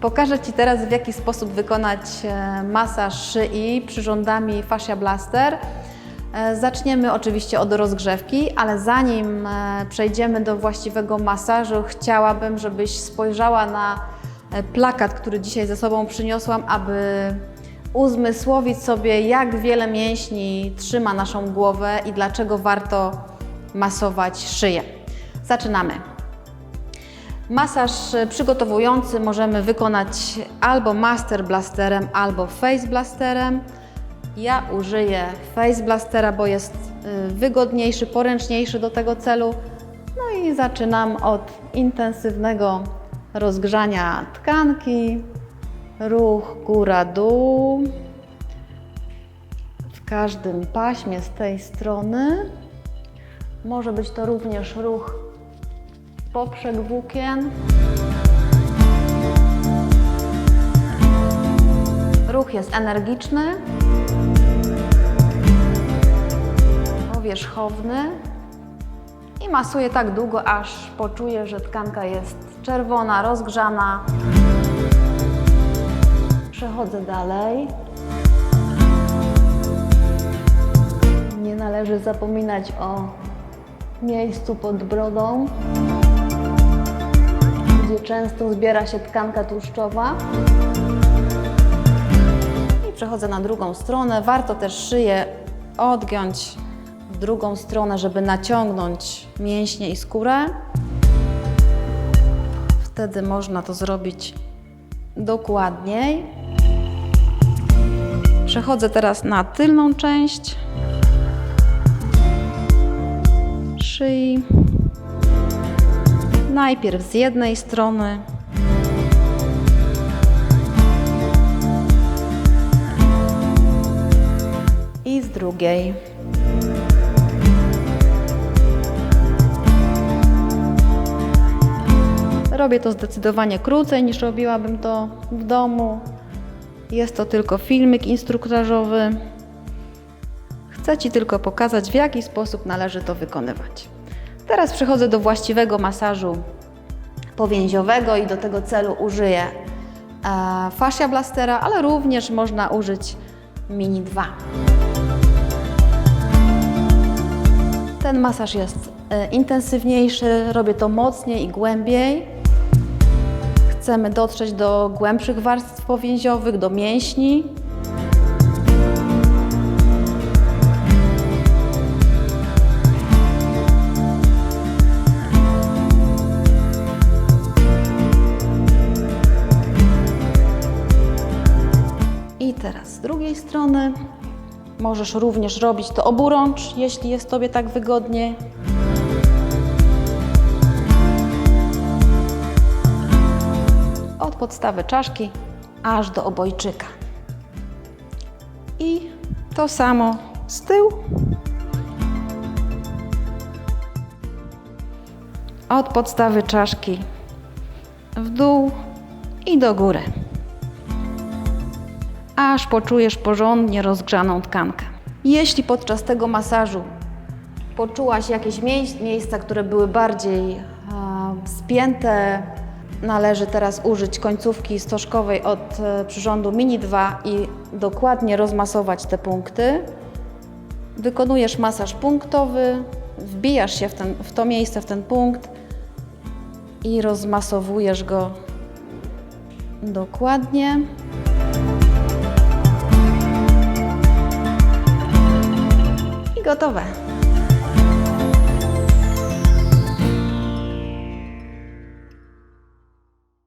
Pokażę Ci teraz, w jaki sposób wykonać e, masaż szyi przyrządami Fascia Blaster. E, Zaczniemy oczywiście od rozgrzewki, ale zanim e, przejdziemy do właściwego masażu, chciałabym, żebyś spojrzała na plakat, który dzisiaj ze sobą przyniosłam, aby uzmysłowić sobie, jak wiele mięśni trzyma naszą głowę i dlaczego warto masować szyję. Zaczynamy. Masaż e, przygotowujący możemy wykonać albo Master Blasterem, albo Face Blasterem. Ja użyję Face Blastera, bo jest y, wygodniejszy, poręczniejszy do tego celu. No i zaczynam od intensywnego rozgrzania tkanki. Ruch góra-dół. W każdym paśmie z tej strony. Może być to również ruch poprzek włókien. Ruch jest energiczny, powierzchowny i masuję tak długo, aż poczuję, że tkanka jest czerwona, rozgrzana. Przechodzę dalej. Nie należy zapominać o miejscu pod brodą, gdzie często zbiera się tkanka tłuszczowa. I przechodzę na drugą stronę. Warto też szyję odgiąć w drugą stronę, żeby naciągnąć mięśnie i skórę. Wtedy można to zrobić dokładniej. Przechodzę teraz na tylną część szyi. Najpierw z jednej strony. I z drugiej. Robię to zdecydowanie krócej niż robiłabym to w domu. Jest to tylko filmik instruktażowy. Chcę Ci tylko pokazać, w jaki sposób należy to wykonywać. Teraz przechodzę do właściwego masażu powięziowego i do tego celu użyję e, fascia blastera, ale również można użyć Mini 2. Ten masaż jest e, intensywniejszy, robię to mocniej i głębiej. Chcemy dotrzeć do głębszych warstw powięziowych, do mięśni. I teraz z drugiej strony możesz również robić to oburącz, jeśli jest Tobie tak wygodnie. Od podstawy czaszki aż do obojczyka. I to samo z tyłu. Od podstawy czaszki w dół i do góry aż poczujesz porządnie rozgrzaną tkankę. Jeśli podczas tego masażu poczułaś jakieś miejsc, miejsca, które były bardziej e, spięte, należy teraz użyć końcówki stożkowej od e, przyrządu Mini 2 i dokładnie rozmasować te punkty. Wykonujesz masaż punktowy, wbijasz się w, ten, w to miejsce, w ten punkt i rozmasowujesz go dokładnie. I gotowe.